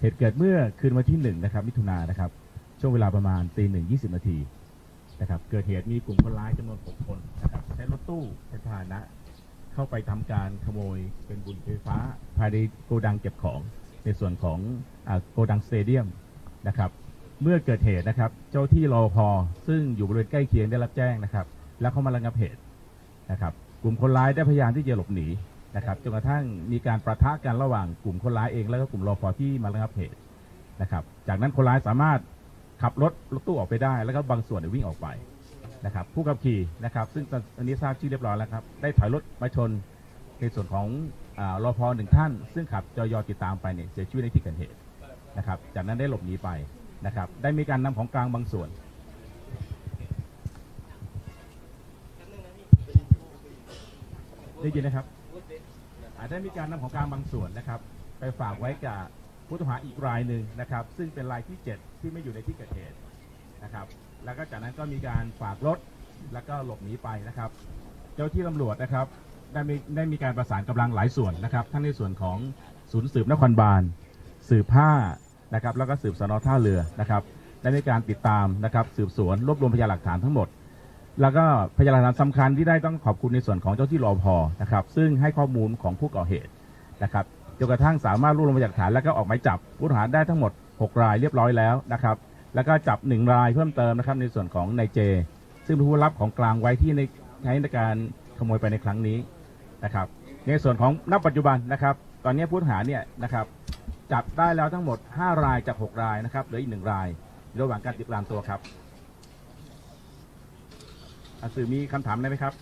เหตุเกิดเมื่อคืนวันที่หนึ่งนะครับมิถุนายนนะครับ ช่วงเวลาประมาณตีหนึ่งยี่สิบนาทีนะครับ เกิดเหตุมีกลุ่มคนร้ายจำนวนหกคนนะครับใช้รถตู้เป็นพาหนะ เข้าไปทำการขโมยเป็นบุหรี่ไฟฟ้า ภายในโกดังเก็บของในส่วนของอาโกดังสเตเดียมนะครับ เมื่อเกิดเหตุนะครับ เจ้าที่รอพอซึ่งอยู่บริเวณใกล้เคียงได้รับแจ้งนะครับ แล้วเข้ามาระงับเหตุนะครับ กลุ่มคนร้ายได้พยายามที่จะหลบหนี นะครับจนกระทั่งมีการประทะกันระหว่างกลุ่มคนร้ายเองแล้วก็กลุ่มรอพอที่มาระงับเหตุนะครับ จากนั้นคนร้ายสามารถขับรถรถตู้ออกไปได้ แล้วก็บางส่วนวิ่งออกไปนะครับ ผู้ขับขี่นะครับ ซึ่งตอนนี้ทราบชื่อเรียบร้อยแล้วครับ ได้ถอยรถมาชนในส่วนของอรอพอหนึ่งท่าน ซึ่งขับจอยอติดตามไปเนี่ยเสียชีวิตในที่เกิดเหตุนะครับ จากนั้นได้หลบหนีไปนะครับ ได้มีการนำของกลางบางส่วนได้ยินนะครับ ได้มีการนำของกลางบางส่วนนะครับ ไปฝากไว้กับผู้ต้องหาอีกรายหนึ่งนะครับ ซึ่งเป็นรายที่ 7 ที่ไม่อยู่ในที่เกิดเหตุนะครับ แล้วก็จากนั้นก็มีการฝากรถแล้วก็หลบหนีไปนะครับ เจ้าที่ตำรวจนะครับได้มีได้มีการประสานกำลังหลายส่วนนะครับ ทั้งในส่วนของศูนย์สืบนครบาลสืบผ้านะครับ แล้วก็สืบสนท่าเรือนะครับ ได้มีการติดตามนะครับ สืบสวนรวบรวมพยานหลักฐานทั้งหมด แล้วก็พยานหลักฐานสำคัญที่ได้ต้องขอบคุณในส่วนของเจ้าที่รอพอนะครับ ซึ่งให้ข้อมูลของผู้ก่อเหตุนะครับจนกระทั่งสามารถรวบรวมพยานหลักฐานแล้วก็ออกหมายจับผู้ต้องหาได้ทั้งหมด 6 รายเรียบร้อยแล้วนะครับ แล้วก็จับ 1 รายเพิ่มเติมนะครับในส่วนของนายเจ ซึ่งเป็นผู้รับของกลางไว้ที่ในใช้ในการขโมยไปในครั้งนี้นะครับ ในส่วนของณปัจจุบันนะครับ ตอนนี้ผู้ต้องหาเนี่ยนะครับจับได้แล้วทั้งหมด 5 รายจาก 6 รายนะครับเหลืออีกหนึ่งราย ระหว่างการติดตามตัวครับ สื่อมีคำถามได้ไหมครับ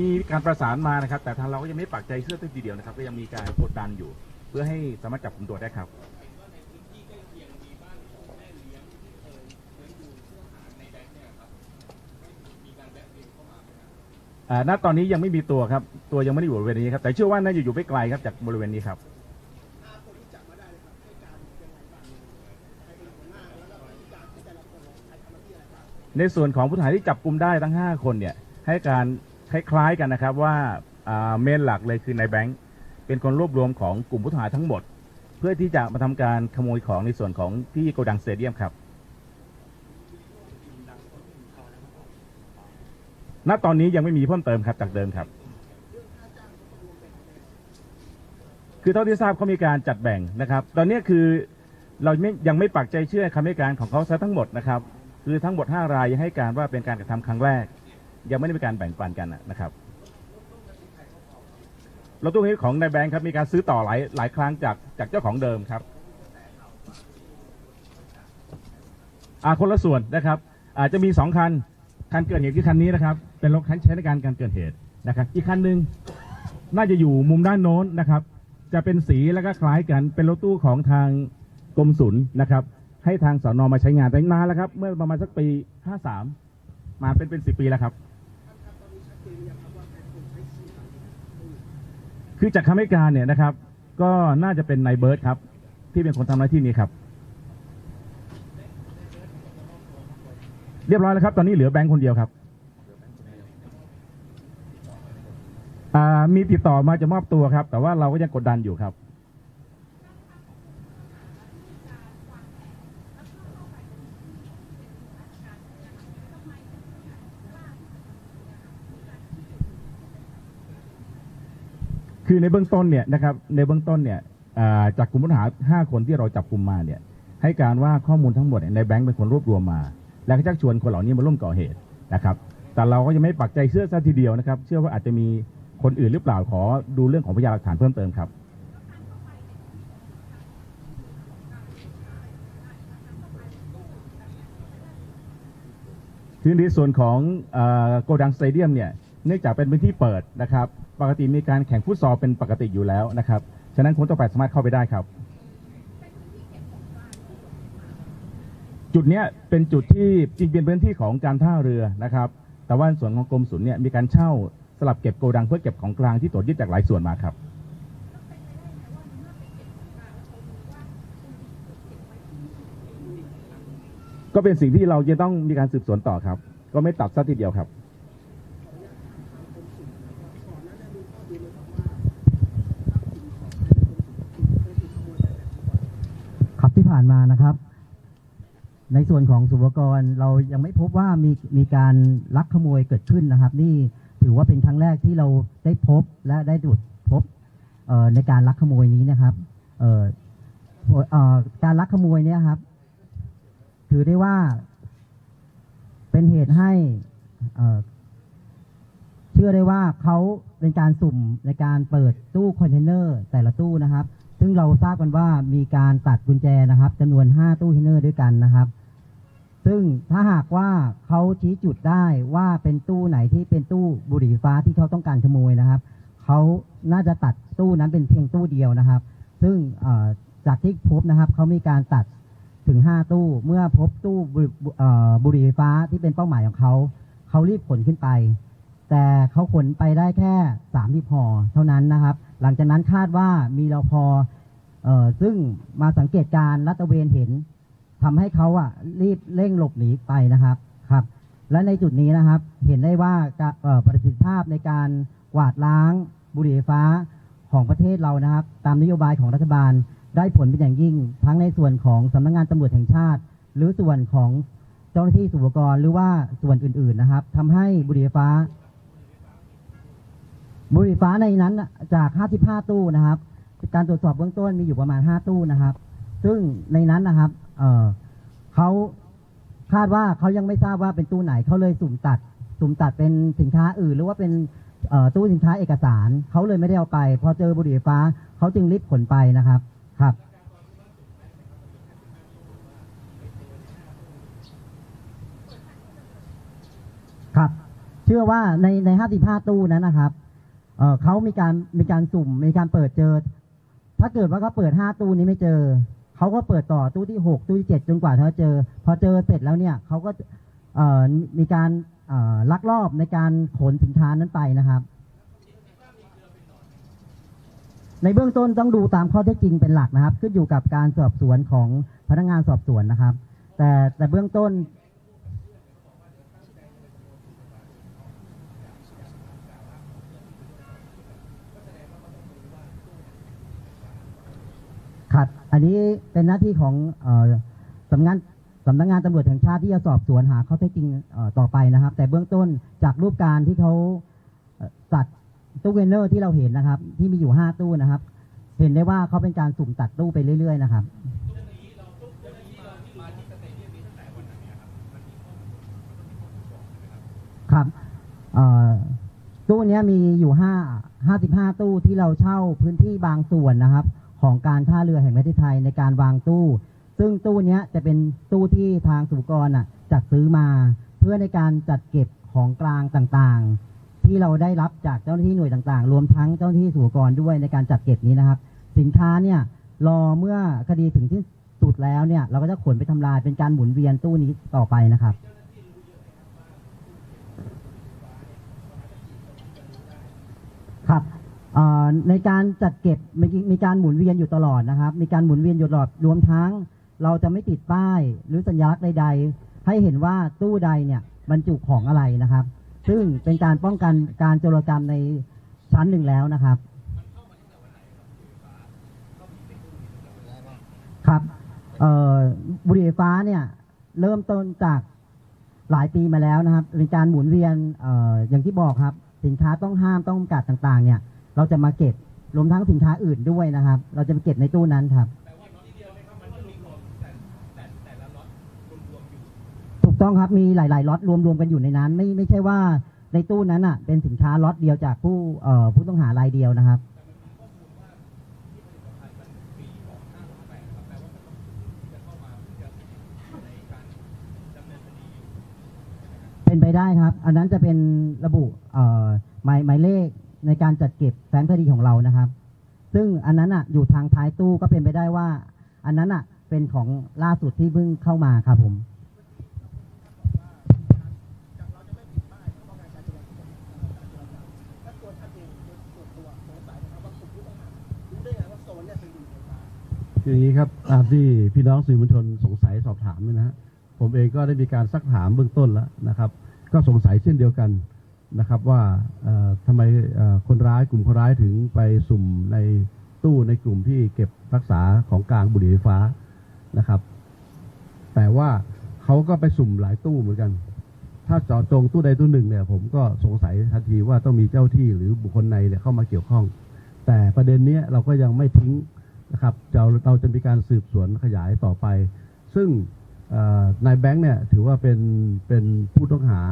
มีการประสานมานะครับ แต่ทางเราก็ยังไม่ปักใจเชื่อทีเดียวนะครับ ก็ยังมีการกดดันอยู่ เพื่อให้สามารถจับกลุ่มตัวได้ครับณตอนนี้ยังไม่มีตัวครับ ตัวยังไม่ได้อยู่บริเวณนี้ครับ แต่เชื่อว่าน่าจะอยู่ไม่ไกลครับจากบริเวณนี้ครับ ในส่วนของผู้ต้องหาที่จับกลุ่มได้ทั้ง 5 คนเนี่ยให้การคล้ายๆกันนะครับว่าเมนหลักเลยคือนายแบงค์เป็นคนรวบรวมของกลุ่มผู้ต้องหาทั้งหมด เพื่อที่จะมาทำการขโมยของในส่วนของที่โกดังสเตเดียมครับณตอนนี้ยังไม่มีเพิ่มเติมครับจากเดิมครับ คือเท่าที่ทราบเขามีการจัดแบ่งนะครับ ตอนนี้คือเรายังไม่ปักใจเชื่อคำให้การของเขาซะทั้งหมดนะครับ คือทั้งหมด5รายยังให้การว่าเป็นการกระทำครั้งแรก ยังไม่ได้มีการแบ่งปันกันนะครับรถตู้นี้ของนายแบงค์ครับมีการซื้อต่อหลายหลายครั้งจากจากเจ้าของเดิมครับอาคนละส่วนนะครับ อาจจะมีสองคันคันเกิดเหตุคือคันนี้นะครับ เป็นรถคันใช้ในการการเกิดเหตุนะครับ อีกคันหนึ่งน่าจะอยู่มุมด้านโน้นนะครับ จะเป็นสีแล้วก็คล้ายกันเป็นรถตู้ของทางกรมศุลนะครับ ให้ทางสอนอมาใช้งานแต่นานแล้วครับ เมื่อประมาณสักปี 53 มาเป็นเป็นสิปีแล้วครับ คือจากคำให้การเนี่ยนะครับ ก็น่าจะเป็นนายเบิร์ดครับ ที่เป็นคนทำหน้าที่นี้ครับ เรียบร้อยแล้วครับ ตอนนี้เหลือแบงค์คนเดียวครับมีติดต่อมาจะมอบตัวครับ แต่ว่าเราก็ยังกดดันอยู่ครับ คือในเบื้องต้นเนี่ยนะครับในเบื้องต้นเนี่ยจากกลุ่มผู้ต้องหาห้าคนที่เราจับกลุ่มมาเนี่ยให้การว่าข้อมูลทั้งหมดในแบงค์เป็นคนรวบรวมมา แล้วก็ชักชวนคนเหล่านี้มาร่วมก่อเหตุนะครับแต่เราก็ยังไม่ปักใจเชื่อซะทีเดียวนะครับ เชื่อว่าอาจจะมีคนอื่นหรือเปล่าขอดูเรื่องของพยานหลักฐานเพิ่มเติมครับคือในส่วนของโกดังสเตเดียมเนี่ย เนื่องจากเป็นพื้นที่เปิดนะครับ ปกติมีการแข่งฟุตซอลเป็นปกติอยู่แล้วนะครับ ฉะนั้นคนต่อไปสามารถเข้าไปได้ครับ จุดนี้เป็นจุดที่จริงเป็นพื้นที่ของการท่าเรือนะครับ แต่ว่าส่วนของกรมศุลเนี่ยมีการเช่าสลับเก็บโกดังเพื่อเก็บของกลางที่ตรวจยึดจากหลายส่วนมาครับก็เป็นสิ่งที่เราจะต้องมีการสืบสวนต่อครับ ก็ไม่ตัดซะทีเดียวครับ ผ่านมานะครับ ในส่วนของสุวกรเรายังไม่พบว่ามีมีการลักขโมยเกิดขึ้นนะครับ นี่ถือว่าเป็นครั้งแรกที่เราได้พบและได้ตรวจพบเอ่อในการลักขโมยนี้นะครับเอ่อการลักขโมยเนี่ยครับ ถือได้ว่าเป็นเหตุให้เชื่อได้ว่าเขาเป็นการสุ่มในการเปิดตู้คอนเทนเนอร์แต่ละตู้นะครับ ซึ่งเราทราบกันว่ามีการตัดกุญแจนะครับจำนวน 5 ตู้คอนเนอร์ด้วยกันนะครับ ซึ่งถ้าหากว่าเขาชี้จุดได้ว่าเป็นตู้ไหนที่เป็นตู้บุหรี่ฟ้าที่เขาต้องการขโมยนะครับ เขาน่าจะตัดตู้นั้นเป็นเพียงตู้เดียวนะครับ ซึ่งจากที่พบนะครับเขามีการตัดถึง 5 ตู้ เมื่อพบตู้บุหรี่ฟ้าที่เป็นเป้าหมายของเขา เขารีบขนขึ้นไป แต่เขาขนไปได้แค่สามที่พอเท่านั้นนะครับ หลังจากนั้นคาดว่ามีรปภเอ่อซึ่งมาสังเกตการณ์ลัตเวนเห็นทำให้เขาอะรีบเร่งหลบหนีไปนะครับครับ และในจุดนี้นะครับ เห็นได้ว่าเอ่อประสิทธิภาพในการกวาดล้างบุหรี่ไฟฟ้าของประเทศเรานะครับ ตามนโยบายของรัฐบาลได้ผลเป็นอย่างยิ่ง ทั้งในส่วนของสำนักงานตำรวจแห่งชาติ หรือส่วนของเจ้าหน้าที่สุวกรหรือว่าส่วนอื่นๆนะครับทำให้บุหรี่ไฟฟ้า บุหรี่ฟ้าในนั้นจาก 55 ตู้นะครับ การตรวจสอบเบื้องต้นมีอยู่ประมาณ 5 ตู้นะครับ ซึ่งในนั้นนะครับเเขาคาดว่าเขายังไม่ทราบว่าเป็นตู้ไหนเขาเลยสุ่มตัด สุ่มตัดเป็นสินค้าอื่น หรือว่าเป็นตู้สินค้าเอกสารเขาเลยไม่ได้เอาไป พอเจอบุหรี่ฟฟ้าเขาจึงรีบขนไปนะครับครับครับ เชื่อว่าในใน 55 ตู้นั้นนะครับ เขามีการมีการสุ่มมีการเปิดเจอ ถ้าเกิดว่าเขาเปิด5ตู้นี้ไม่เจอ เขาก็เปิดต่อตู้ที่6ตู้ที่7จนกว่าเขาเจอ พอเจอเสร็จแล้วเนี่ยเขาก็เอมีการเอลักลอบในการขนสินค้านั้นไปนะครับ ในเบื้องต้นต้องดูตามข้อเท็จจริงเป็นหลักนะครับ ขึ้นอยู่กับการสอบสวนของพนักงานสอบสวนนะครับ แต่แต่เบื้องต้น ครับ อันนี้เป็นหน้าที่ของอสำนักงานสำนักงานตำรวจแห่งชาติที่จะสอบสวนหาข้อเท็จจริงต่อไปนะครับ แต่เบื้องต้นจากรูปการที่เขาตัดตู้เวนเนอร์ที่เราเห็นนะครับ ที่มีอยู่ 5 ตู้นะครับ เห็นได้ว่าเขาเป็นการสุ่มตัดตู้ไปเรื่อย ๆ นะครับครับตู้นี้มีอยู่ห้าห้าสิบห้าตู้ที่เราเช่าพื้นที่บางส่วนนะครับ ของการท่าเรือแห่งประเทศไทยในการวางตู้ ซึ่งตู้นี้จะเป็นตู้ที่ทางสุกรน่ะจัดซื้อมาเพื่อในการจัดเก็บของกลางต่างๆ ที่เราได้รับจากเจ้าหน้าที่หน่วยต่างๆ รวมทั้งเจ้าหน้าที่สุกรด้วยในการจัดเก็บนี้นะครับ สินค้าเนี่ยรอเมื่อคดีถึงที่สุดแล้วเนี่ยเราก็จะขนไปทำลายเป็นการหมุนเวียนตู้นี้ต่อไปนะครับเอ่อ ในการจัดเก็บมีมีการหมุนเวียนอยู่ตลอดนะครับ มีการหมุนเวียนอยู่ตลอดรวมทั้ง เราจะไม่ติดป้ายหรือสัญลักษณ์ใด ๆ ให้เห็นว่าตู้ใดเนี่ยบรรจุของอะไรนะครับ ซึ่งเป็นการป้องกันการโจรกรรมในชั้นหนึ่งแล้วนะครับ ครับเบุหรี่ไฟฟ้าเนี่ยเริ่มต้นจากหลายปีมาแล้วนะครับเป็นการหมุนเวียนอออย่างที่บอกครับ สินค้าต้องห้ามต้องจำกัดต่างๆเนี่ย เราจะมาเก็บรวมทั้งสินค้าอื่นด้วยนะครับ เราจะไปเก็บในตู้นั้นครับถูกต้องครับมีหลาย ๆ ล็อตรวมๆกันอยู่ในนั้น ไม่ไม่ใช่ว่าในตู้นั้นอะ เป็นสินค้าล็อตเดียวจากผู้เอ่อผู้ต้องหารายเดียวนะครับเป็นไปได้ครับ อันนั้นจะเป็นระบุเอ่อหมายหมายเลข ในการจัดเก็บแฟ้มคดีของเรานะครับ ซึ่งอันนั้นอะอยู่ทางท้ายตู้ก็เป็นไปได้ว่า อันนั้นอะเป็นของล่าสุดที่เพิ่งเข้ามาครับผมคืออย่างนี้ครับตามที่พี่น้องสื่อมวลชนสงสัยสอบถามเนี่ยนะฮะผมเองก็ได้มีการซักถามเบื้องต้นแล้วนะครับ ก็สงสัยเช่นเดียวกัน นะครับว่าเอ่อทำไมคนร้ายกลุ่มคนร้ายถึงไปสุ่มในตู้ในกลุ่มที่เก็บรักษาของกลางบุหรี่ไฟฟ้านะครับ แต่ว่าเขาก็ไปสุ่มหลายตู้เหมือนกัน ถ้าเจาะจงตู้ใดตู้หนึ่งเนี่ย ผมก็สงสัยทันทีว่าต้องมีเจ้าที่หรือบุคคลในเนี่ยเข้ามาเกี่ยวข้อง แต่ประเด็นนี้เราก็ยังไม่ทิ้งนะครับเราเราจะมีการสืบสวนขยายต่อไป ซึ่งนายแบงค์เนี่ยถือว่าเป็นเป็นผู้ต้องหา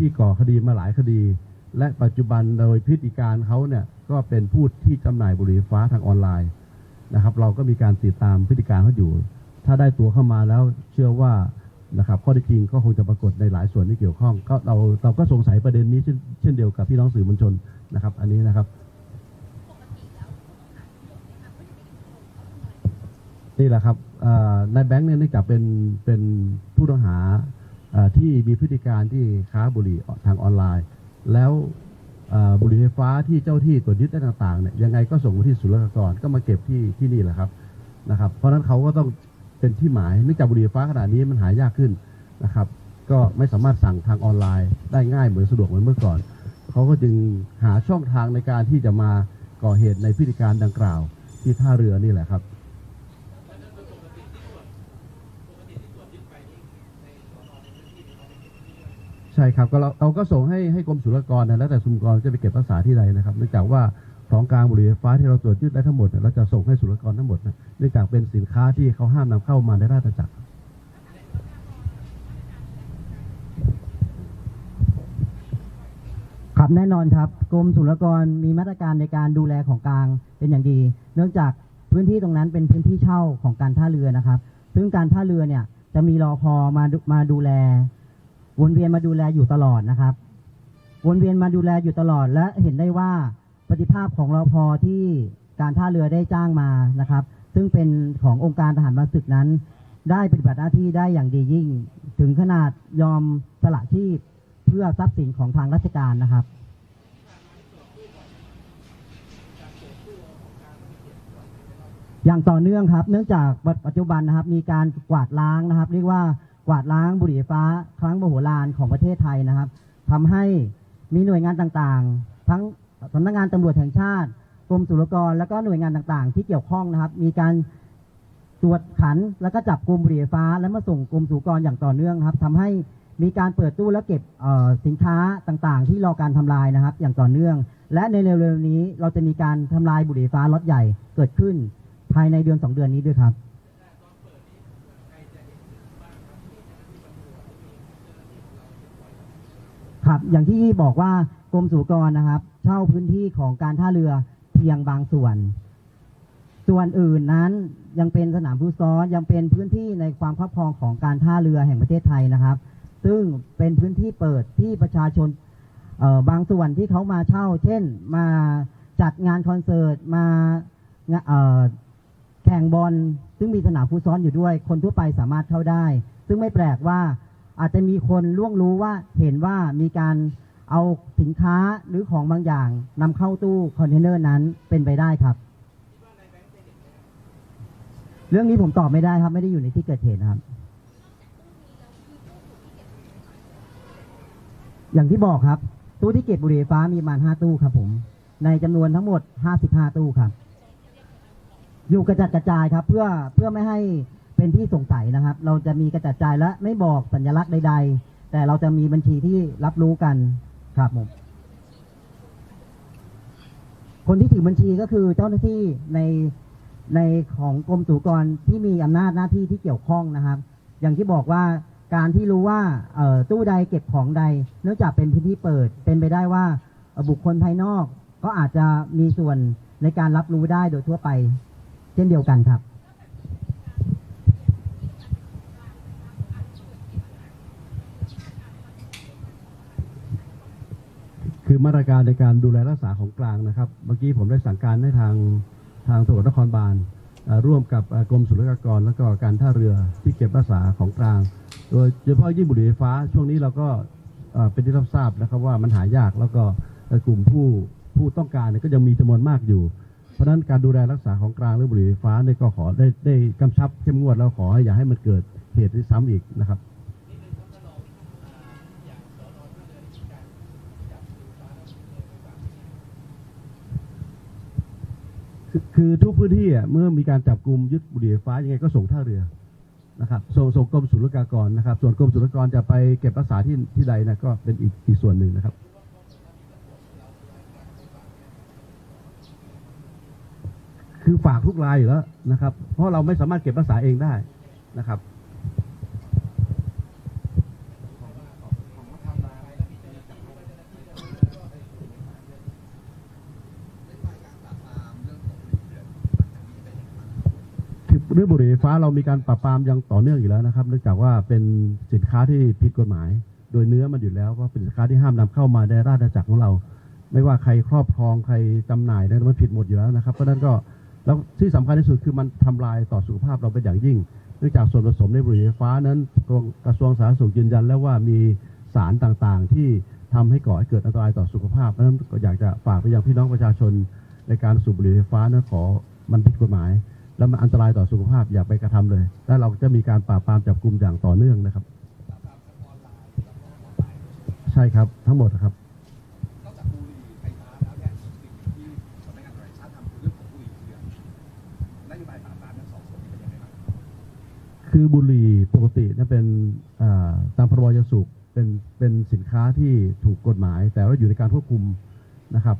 ที่ก่อคดีมาหลายคดี และปัจจุบันโดยพฤติการเขาเนี่ยก็เป็นผู้ที่จำหน่ายบุหรี่ฟ้าทางออนไลน์นะครับ เราก็มีการติดตามพฤติการเขาอยู่ ถ้าได้ตัวเข้ามาแล้วเชื่อว่านะครับข้อท็จจริงก็คงจะปรากฏในหลายส่วนที่เกี่ยวข้อง ก็เราเราก็สงสัยประเด็นนี้เช่นเช่นเดียวกับพี่น้องสื่อมวลชนนะครับ อันนี้นะครับนี่แหละครับเอ่อนายแบงค์เนี่ยเนื่องจากเป็นเป็นผู้ต้องหา ที่มีพฤติการที่ค้าบุหรี่ทางออนไลน์ แล้วบุหรี่ไฟฟ้าที่เจ้าที่ตรวจยึดได้ต่างๆเนี่ยยังไงก็ส่งมาที่ศุลกากรก็มาเก็บที่ที่นี่แหละครับนะครับเพราะฉะนั้นเขาก็ต้องเป็นที่หมายเนื่องจากบุหรี่ไฟฟ้าขนาดนี้มันหายากขึ้นนะครับ ก็ไม่สามารถสั่งทางออนไลน์ ได้ง่ายเหมือนสะดวกเหมือนเมื่อก่อน เขาก็จึงหาช่องทางในการที่จะมาก่อเหตุในพฤติการดังกล่าว ที่ท่าเรือนี่แหละครับ ช่ครับก็เราเราก็ส่งให้ให้กรมศุลกากรนะแล้วแต่ศุลกากรจะไปเก็บรักษาที่ใดนะครับเนื่องจากว่าของกลางบุหรี่ไฟฟ้าที่เราตรวจยึดได้ทั้งหมดเนี่ยเราจะส่งให้ศุลกากรทั้งหมดนะเนื่องจากเป็นสินค้าที่เขาห้ามนำเข้ามาในราชอาณาจักร ครับแน่นอนครับ กรมศุลกากรมีมาตรการในการดูแลของกลางเป็นอย่างดี เนื่องจากพื้นที่ตรงนั้นเป็นพื้นที่เช่าของการท่าเรือนะครับ ซึ่งการท่าเรือเนี่ยจะมีรอพอมาดูมาดูแล วนเวียนมาดูแลอยู่ตลอดนะครับ วนเวียนมาดูแลอยู่ตลอดและเห็นได้ว่าปฏิภาพของรอพอที่การท่าเรือได้จ้างมานะครับ ซึ่งเป็นขององค์การทหารมาศึกนั้น ได้ปฏิบัติหน้าที่ได้อย่างดียิ่ง ถึงขนาดยอมสละชีพเพื่อทรัพย์สินของทางราชการนะครับอย่างต่อเนื่องครับ เนื่องจากปัจจุบันนะครับ มีการกวาดล้างนะครับ เรียกว่า วาดล้างบุหรี่ไฟฟ้า ครั้งมโหฬารของประเทศไทยนะครับทำให้มีหน่วยงานต่างๆ ทั้งสำนักงานตำรวจแห่งชาติกรมศุลกร แล้วก็หน่วยงานต่างๆ ที่เกี่ยวข้องนะครับ มีการตรวจขันแล้วก็จับกลุ่มบุหรี่ไฟฟ้า และมาส่งกรมศุลกรอย่างต่อเนื่องครับทำให้มีการเปิดตู้และเก็บสินค้าต่างๆ ที่รอการทำลายนะครับ อย่างต่อเนื่อง และในเร็วๆนี้เราจะมีการทำลายบุหรี่ฟ้าล็อตใหญ่เกิดขึ้น ภายในเดือนสองเดือนนี้ด้วยครับ ครับ อย่างที่บอกว่ากรมศุกรนะครับ เช่าพื้นที่ของการท่าเรือเพียงบางส่วน ส่วนอื่นนั้นยังเป็นสนามผู้ซ้อนยังเป็นพื้นที่ในความครอบครองของการท่าเรือแห่งประเทศไทยนะครับ ซึ่งเป็นพื้นที่เปิดที่ประชาชนบางส่วนที่เขามาเช่า เช่น มาจัดงานคอนเสิร์ตมาแข่งบอลซึ่งมีสนามฟุตซอลอยู่ด้วย คนทั่วไปสามารถเข้าได้ ซึ่งไม่แปลกว่า อาจจะมีคนล่วงรู้ว่าเห็นว่ามีการเอาสินค้าหรือของบางอย่างนำเข้าตู้คอนเทนเนอร์นั้นเป็นไปได้ครับ เรื่องนี้ผมตอบไม่ได้ครับ ไม่ได้อยู่ในที่เกิดเหตุครับอย่างที่บอกครับ ตู้ที่เก็บบุหรี่ฟ้ามีประมาณ5ตู้ครับผม ในจำนวนทั้งหมด 55 ตู้ครับ อยู่กระจัดกระจายครับ เพื่อเพื่อไม่ให้ เป็นที่สงสัยนะครับ เราจะมีกระจัดจายและไม่บอกสัญลักษณ์ใด ๆ แต่เราจะมีบัญชีที่รับรู้กันครับผมคนที่ถือบัญชีก็คือเจ้าหน้าที่ในในของกรมศุกรที่มีอำนาจหน้าที่ที่เกี่ยวข้องนะครับ อย่างที่บอกว่าการที่รู้ว่าเอ่อตู้ใดเก็บของใด เนื่องจากเป็นพื้นที่เปิด เป็นไปได้ว่าบุคคลภายนอก ก็อาจจะมีส่วนในการรับรู้ได้โดยทั่วไป เช่นเดียวกันครับ คือ มาตรการในการดูแลรักษาของกลางนะครับ เมื่อกี้ผมได้สั่งการให้ทางทางตำรวจนครบาลร่วมกับกรมศุลกากรแล้วก็การท่าเรือที่เก็บรักษาของกลาง โดยเฉพาะยิ่งบุหรี่ไฟฟ้า ช่วงนี้เราก็เป็นที่รับทราบนะครับว่ามันหายากแล้วก็กลุ่มผู้ผู้ต้องการก็ยังมีจำนวนมากอยู่ เพราะฉะนั้นการดูแลรักษาของกลางเรื่องบุหรี่ไฟฟ้าเนี่ยก็ขอได้ได้กำชับเข้มงวดแล้วขออย่าให้มันเกิดเหตุที่ซ้ำอีกนะครับ คือทุกพื้นที่เมื่อมีการจับกลุ่มยึดบุหรี่ไฟฟ้ายังไงก็ส่งท่าเรือนะครับส่งส่งกรมศุลกากรนะครับ ส่วนกรมศุลกากรจะไปเก็บรักษาที่ที่ใดนะก็เป็นอีกอีกส่วนหนึ่งนะครับ คือฝากทุกรายอยู่แล้วนะครับ เพราะเราไม่สามารถเก็บรักษาเองได้นะครับ คือเรื่องบุหรี่ไฟ้าเรามีการปราบปรามอย่างต่อเนื่องอยู่แล้วนะครับ เนื่องจากว่าเป็นสินค้าที่ผิดกฎหมาย โดยเนื้อมันอยู่แล้วว่าเป็นสินค้าที่ห้ามนำเข้ามาในราชอาณาจักรของเรา ไม่ว่าใครครอบครองใครจำหน่ายนะมันผิดหมดอยู่แล้วนะครับ เพราะฉะนั้นก็แล้วที่สำคัญที่สุดคือมันทำลายต่อสุขภาพเราเป็นอย่างยิ่ง เนื่องจากส่วนผสมในบุหรี่ไฟฟ้านั้นกระทรวงสาธารณสุขยืนยันแล้วว่ามีสารต่างๆ ที่ทำให้ก่อให้เกิดอันตรายต่อสุขภาพเพราะฉะนั้นก็อยากจะฝากไปยังพี่น้องประชาชนในการสูบบุหรี่ไฟฟ้านะขอมันผิดกฎหมาย แล้วมันอันตรายต่อสุขภาพอย่าไปกระทำเลย และเราจะมีการปราบปรามจับกลุ่มอย่างต่อเนื่องนะครับ ใช่ครับทั้งหมดครับนอบุหรี่ไฟฟ้าแล้วเนี่ยสิ่งหนึ่งที่สำนักงานตำรวจแห่งชาติทำคือบุหรี่เถื่อนนโยบายปราบปรามทั้งสองส่วนเป็นยังไงบ้างคือบุหรี่ปกตินะเป็นตามพรบยาสูบเป็นเป็นสินค้าที่ถูกกฎหมาย แต่ว่าอยู่ในการควบคุมนะครับ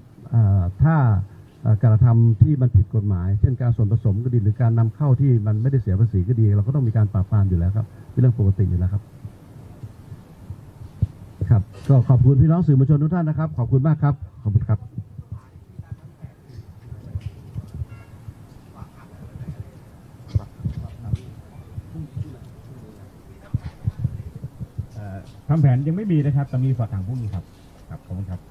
ถ้า การกระทำที่มันผิดกฎหมาย เช่นการส่วนผสมก็ดีหรือการนำเข้าที่มันไม่ได้เสียภาษีก็ดี เราก็ต้องมีการปราบปรามอยู่แล้วครับเป็นเรื่องปกติอยู่แล้วครับครับก็ขอบคุณพี่น้องสื่อมวลชนทุกท่านนะครับ ขอบคุณมากครับ ขอบคุณครับเอ่อทำแผนยังไม่มีนะครับแต่มีฝากทางพรุ่งนี้ครับ ครับ ขอบคุณครับ